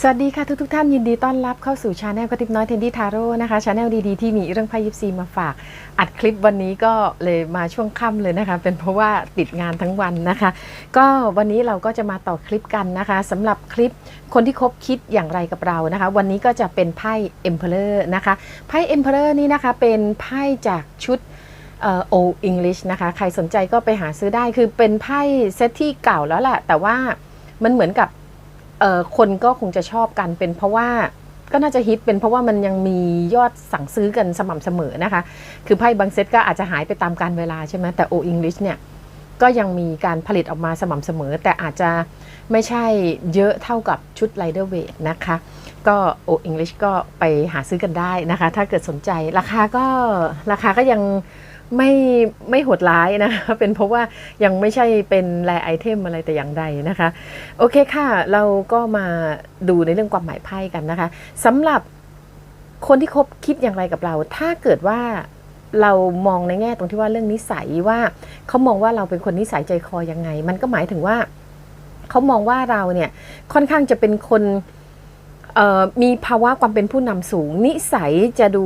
สวัสดีค่ะทุกทุกๆท่านยินดีต้อนรับเข้าสู่ชาแนลกระติบน้อยเทนดี้ทาโร่นะคะชาแนลดีๆ ที่มีเรื่องไพ่ยิปซีมาฝาก อัดคลิปวันนี้ก็เลยมาช่วงค่ำเลยนะคะ เป็นเพราะว่าติดงานทั้งวันนะคะ ก็วันนี้เราก็จะมาต่อคลิปกันนะคะสำหรับคลิปคนที่คบคิดอย่างไรกับเรานะคะ วันนี้ก็จะเป็นไพ่ Emperor นะคะไพ่ Emperor นี่นะคะเป็นไพ่จากชุดเอ่อ Old English นะคะ ใครสนใจก็ไปหาซื้อได้คือเป็นไพ่เซตที่เก่าแล้วแหละแต่ว่ามันเหมือนกับ คนก็คงจะชอบกันเป็นเพราะว่าก็น่าจะฮิตเป็นเพราะว่ามันยังมียอดสั่งซื้อกันสม่ำเสมอนะคะ คือไพ่บางเซตก็อาจจะหายไปตามการเวลาใช่ไหมแต่ Old English เนี่ยก็ยังมีการผลิตออกมาสม่ำเสมอ แต่อาจจะไม่ใช่เยอะเท่ากับชุด Rider Weight นะคะ ก็โอ English ก็ไปหาซื้อกันได้นะคะ ถ้าเกิดสนใจราคาก็ราคาก็ยัง ไม่ไม่โหดร้ายนะคะเป็นเพราะว่ายังไม่ใช่เป็นแรไอเทมอะไรแต่อย่างใดนะคะ โอเคค่ะ เราก็มาดูในเรื่องความหมายไพ่กันนะคะสำหรับคนที่คบคิดอย่างไรกับเรา ถ้าเกิดว่าเรามองในแง่ตรงที่ว่าเรื่องนิสัยว่าเขามองว่าเราเป็นคนนิสัยใจคอยังไง มันก็หมายถึงว่าเขามองว่าเราเนี่ยค่อนข้างจะเป็นคนมีภาวะความเป็นผู้นำสูง นิสัยจะดู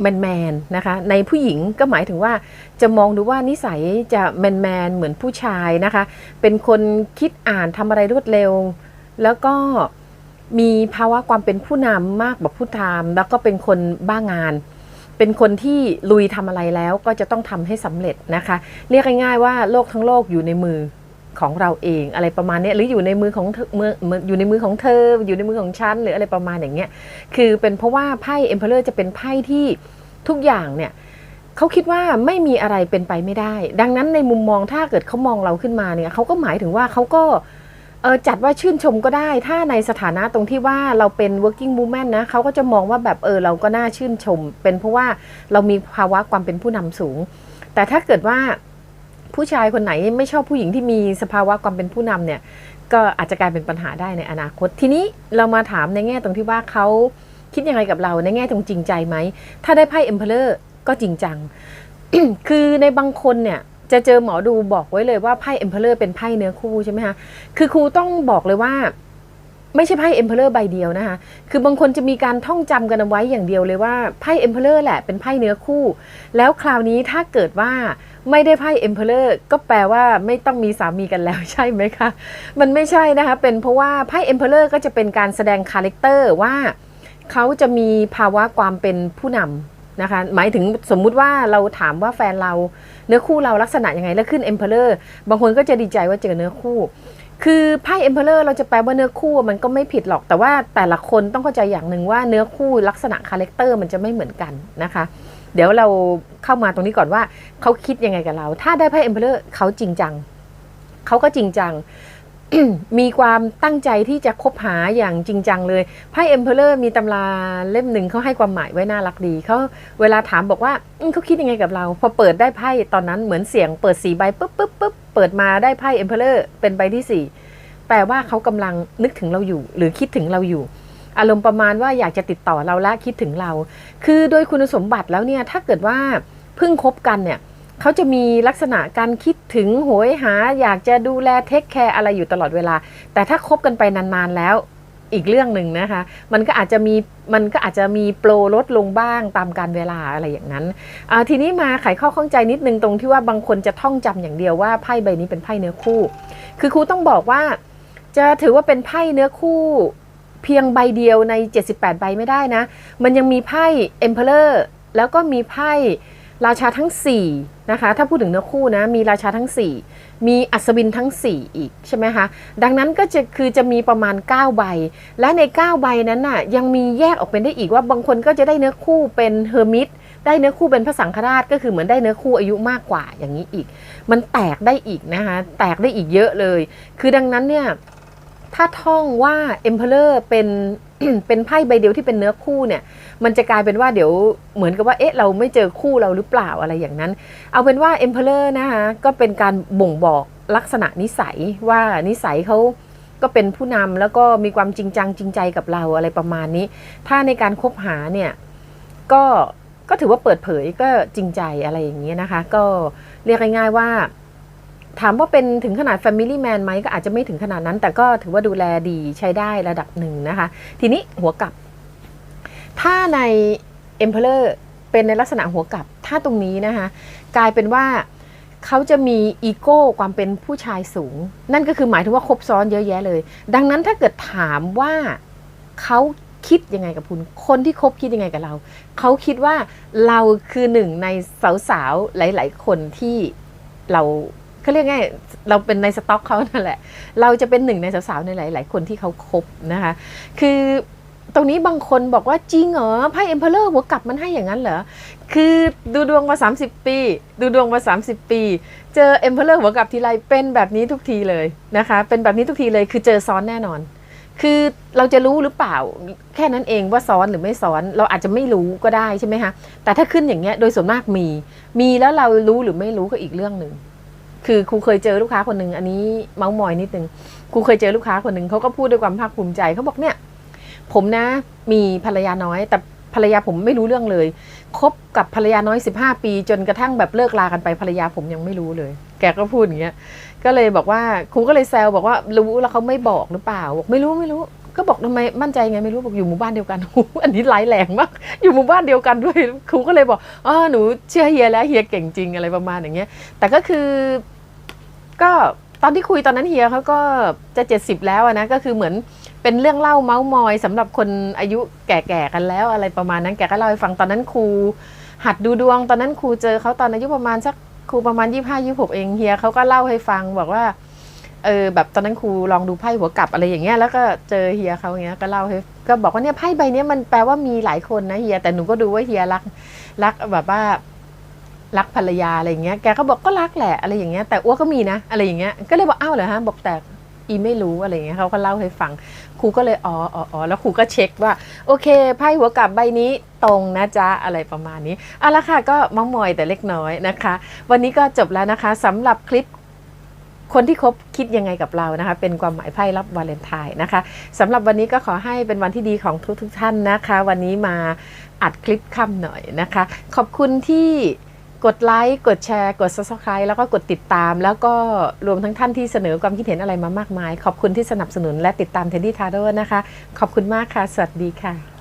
แมนแมนๆนะคะ ในผู้หญิงก็หมายถึงว่าจะมองดูว่านิสัยจะแมนแมนๆเหมือนผู้ชายนะคะ เป็นคนคิดอ่านทำอะไรรวดเร็ว แล้วก็มีภาวะความเป็นผู้นำมากกว่าผู้ทำแล้วก็เป็นคนบ้างาน เป็นคนที่ลุยทำอะไรแล้วก็จะต้องทำให้สำเร็จนะคะ เรียกง่ายๆว่าโลกทั้งโลกอยู่ในมือ ของเราเองอะไรประมาณนี้หรืออยู่ในมือของเธอมืออยู่ในมือของเธอ อยู่ในมือของฉันหรืออะไรประมาณอย่างเงี้ยคือเป็นเพราะว่าไพ่ Emperor จะเป็นไพ่ที่ทุกอย่างเนี่ยเขาคิดว่าไม่มีอะไรเป็นไปไม่ได้ ดังนั้นในมุมมองถ้าเกิดเขามองเราขึ้นมาเนี่ยเขาก็หมายถึงว่าเขาก็เออจัดว่าชื่นชมก็ได้ ถ้าในสถานะตรงที่ว่าเราเป็น working woman นะเขาก็จะมองว่าแบบเออเราก็น่าชื่นชม เป็นเพราะว่าเรามีภาวะความเป็นผู้นำสูง แต่ถ้าเกิดว่า ผู้ชายคนไหนไม่ชอบผู้หญิงที่มีสภาวะความเป็นผู้นำเนี่ยก็อาจจะกลายเป็นปัญหาได้ในอนาคต ทีนี้เรามาถามในแง่ตรงที่ว่าเขาคิดยังไงกับเราในแง่ตรงจริงใจไหม ถ้าได้ไพ่ Emperor ก็จริงจัง คือในบางคนเนี่ยจะเจอหมอดูบอกไว้เลยว่าไพ่ Emperor เป็นไพ่เนื้อคู่ใช่ไหมคะ คือครูต้องบอกเลยว่าไม่ใช่ไพ่ Emperor ใบเดียวนะคะ คือบางคนจะมีการท่องจำกันเอาไว้อย่างเดียวเลยว่าไพ่ Emperor แหละเป็นไพ่เนื้อคู่ แล้วคราวนี้ถ้าเกิดว่า ไม่ได้ไพ่เอ็มเพลเลอร์ก็แปลว่าไม่ต้องมีสามีกันแล้วใช่ไหมคะ มันไม่ใช่นะคะ เป็นเพราะว่าไพ่เอ็มเพลเลอร์ก็จะเป็นการแสดงคาแรคเตอร์ว่าเขาจะมีภาวะความเป็นผู้นำนะคะ หมายถึงสมมุติว่าเราถามว่าแฟนเราเนื้อคู่เราลักษณะยังไงแล้วขึ้นเอ็มเพลเลอร์บางคนก็จะดีใจว่าเจอเนื้อคู่ คือไพ่เอ็มเพลเราจะแปลว่าเนื้อคู่มันก็ไม่ผิดหรอก แต่ว่าแต่ละคนต้องเข้าใจอย่างหนึ่งว่าเนื้อคู่ลักษณะคาแรคเตอร์มันจะไม่เหมือนกันนะคะ เดี๋ยวเราเข้ามาตรงนี้ก่อนว่าเขาคิดยังไงกับเรา ถ้าได้ไพ่เอมเพลอร์เขาจริงจังเขาก็จริงจัง มีความตั้งใจที่จะคบหาอย่างจริงจังเลยไพ่ Emperor มีตำราเล่มหนึ่งเขาให้ความหมายไว้น่ารักดีเขาเวลาถามบอกว่าอืมเขาคิดยังไงกับเรา พอเปิดได้ไพ่ตอนนั้นเหมือนเสียงเปิดสีใบปุ๊บปุ๊บปุ๊บเปิดมาได้ไพ่ Emperor เป็นใบที่สี่แปลว่าเขากำลังนึกถึงเราอยู่ หรือคิดถึงเราอยู่ อารมณ์ประมาณว่าอยากจะติดต่อเราและคิดถึงเรา คือโดยคุณสมบัติแล้วเนี่ยถ้าเกิดว่าเพิ่งคบกันเนี่ย เขาจะมีลักษณะการคิดถึงโหยหา อยากจะดูแลเทคแคร์อะไรอยู่ตลอดเวลา แต่ถ้าคบกันไปนานๆแล้วอีกเรื่องหนึ่งนะคะ มันก็อาจจะมี มันก็อาจจะมีโปรลดลงบ้างตามการเวลาอะไรอย่างนั้น ทีนี้มาไขข้อข้องใจนิดนึงตรงที่ว่าบางคนจะท่องจำอย่างเดียวว่าไพ่ใบนี้เป็นไพ่เนื้อคู่ คือครูต้องบอกว่า จะถือว่าเป็นไพ่เนื้อคู่ เพียงใบเดียวใน 78 ใบไม่ได้นะ มันยังมีไพ่ Emperor แล้วก็มีไพ่ ราชาทั้ง4นะคะถ้าพูดถึงเนื้อคู่นะมีราชาทั้ง 4 มีอัศวินทั้ง 4 อีกใช่ไหมคะดังนั้นก็จะคือจะมีประมาณ 9 ใบ และใน 9 ใบนั้นน่ะยังมีแยกออกเป็นได้อีกว่าบางคนก็จะได้เนื้อคู่เป็นเฮอร์มิตได้เนื้อคู่เป็นพระสังฆราชก็คือเหมือนได้เนื้อคู่อายุมากกว่าอย่างนี้อีก มันแตกได้อีกนะคะแตกได้อีกเยอะเลย คือดังนั้นเนี่ยถ้าท่องว่า Emperor เป็น เป็นไพ่ใบเดียวที่เป็นเนื้อคู่เนี่ย มันจะกลายเป็นว่าเดี๋ยวเหมือนกับว่าเอ๊ะเราไม่เจอคู่เราหรือเปล่าอะไรอย่างนั้น เอาเป็นว่า Emperor นะคะก็เป็นการบ่งบอกลักษณะนิสัยว่านิสัยเขาก็เป็นผู้นำแล้วก็มีความจริงจังจริงใจกับเราอะไรประมาณนี้ ถ้าในการคบหาเนี่ยก็ก็ถือว่าเปิดเผยก็จริงใจอะไรอย่างนี้นะคะ ก็เรียกง่ายๆว่า ถามว่าเป็นถึงขนาด Family Man ไหมก็อาจจะไม่ถึงขนาดนั้น แต่ก็ถือว่าดูแลดีใช้ได้ระดับหนึ่งนะคะ ทีนี้หัวกลับ ถ้าใน Emperor เป็นในลักษณะหัวกลับ ถ้าตรงนี้นะคะ กลายเป็นว่าเขาจะมีอีโก้ความเป็นผู้ชายสูง นั่นก็คือหมายถึงว่าครบซ้อนเยอะแยะเลย ดังนั้นถ้าเกิดถามว่าเขาคิดยังไงกับคุณ คนที่คบคิดยังไงกับเรา เขาคิดว่าเราคือหนึ่งในสาวๆหลาย ๆ คนที่เรา เขาเรียกไงเราเป็นในสต็อกเขานั่นแหละ เราจะเป็นหนึ่งในสาวๆในหลาย ๆ คนที่เขาคบนะคะ คือตรงนี้บางคนบอกว่าจริงเหรอไพ่เอ็มเพลเลอร์หัวกลับมันให้อย่างนั้นเหรอ คือดูดวงมา 30 ปี ดูดวงมา 30 ปี เจอเอ็มเพลเลอร์หัวกลับทีไรเป็นแบบนี้ทุกทีเลยนะคะ เป็นแบบนี้ทุกทีเลยคือเจอซ้อนแน่นอน คือเราจะรู้หรือเปล่า แค่นั้นเองว่าซ้อนหรือไม่ซ้อน เราอาจจะไม่รู้ก็ได้ใช่ไหมคะแต่ถ้าขึ้นอย่างเงี้ยโดยส่วนมากมี มีแล้วเรารู้หรือไม่รู้ก็อีกเรื่องหนึ่ง คือครูเคยเจอลูกค้าคนหนึ่งอันนี้เมาส์มอยนิดนึงครูเคยเจอลูกค้าคนหนึ่งเขาก็พูดด้วยความภาคภูมิใจเขาบอกเนี่ย ผมนะมีภรรยาน้อย แต่ภรรยาผมไม่รู้เรื่องเลยคบกับภรรยาน้อย 15 ปี จนกระทั่งแบบเลิกลากันไปภรรยาผมยังไม่รู้เลย แกก็พูดอย่างเงี้ยก็เลยบอกว่าครูก็เลยแซวบอกว่ารู้แล้วเขาไม่บอกหรือเปล่าบอกไม่รู้ไม่รู้ก็บอกทำไมมั่นใจไงไม่รู้บอกอยู่หมู่บ้านเดียวกันอันนี้ร้ายแรงมาก อยู่หมู่บ้านเดียวกันด้วยครูก็เลยบอกอ๋อหนูเชื่อเฮียแล้วเฮียเก่งจริงอะไรประมาณอย่างเงี้ย แต่ก็คือ ก็ตอนที่คุยตอนนั้นเฮียเขาก็จะเจ็ดสิบแล้วนะก็คือเหมือนเป็นเรื่องเล่าเมาส์มอยสำหรับคนอายุแก่ๆกันแล้วอะไรประมาณนั้นแกก็เล่าให้ฟังตอนนั้นครู หัดดูดวงตอนนั้นครูเจอเขาตอนอายุประมาณสักครูประมาณยี่ห้ายี่หกเองเฮียเขาก็เล่าให้ฟังบอกว่าเออแบบตอนนั้นครูลองดูไพ่หัวกลับอะไรอย่างเงี้ยแล้วก็เจอเฮียเขาเงี้ยก็เล่าให้ก็บอกว่าเนี่ยไพ่ใบเนี้ยมันแปลว่ามีหลายคนนะเฮียแต่หนูก็ดูว่าเฮียรักรักแบบว่า รักภรรยาอะไรอย่างเงี้ยแกก็บอกก็รักแหละอะไรอย่างเงี้ยแต่อ้วก็มีนะอะไรอย่างเงี้ยก็เลยบอกอ้าวเหรอฮะบอกแต่อีไม่รู้อะไรอย่างเงี้ยเขาก็เล่าให้ฟังครูก็เลยอ๋ออ๋ออ๋อแล้วครูก็เช็คว่า โอเคไพ่หัวกลับใบนี้ตรงนะจ๊ะอะไรประมาณนี้เอาละค่ะก็เมามอยแต่เล็กน้อยนะคะ วันนี้ก็จบแล้วนะคะสำหรับคลิปคนที่คบคิดยังไงกับเรานะคะ เป็นความหมายไพ่รับวาเลนไทน์นะคะสำหรับวันนี้ก็ขอให้เป็นวันที่ดีของทุกทุกท่านนะคะ วันนี้มาอัดคลิปค่ำหน่อยนะคะ ขอบคุณที่ กดไลค์กดแชร์ กด subscribe แล้วก็กดติดตาม แล้วก็รวมทั้งท่านที่เสนอความคิดเห็นอะไรมามากมาย ขอบคุณที่สนับสนุนและติดตามเทนดี้ทาร์โดนะคะ ขอบคุณมากค่ะ สวัสดีค่ะ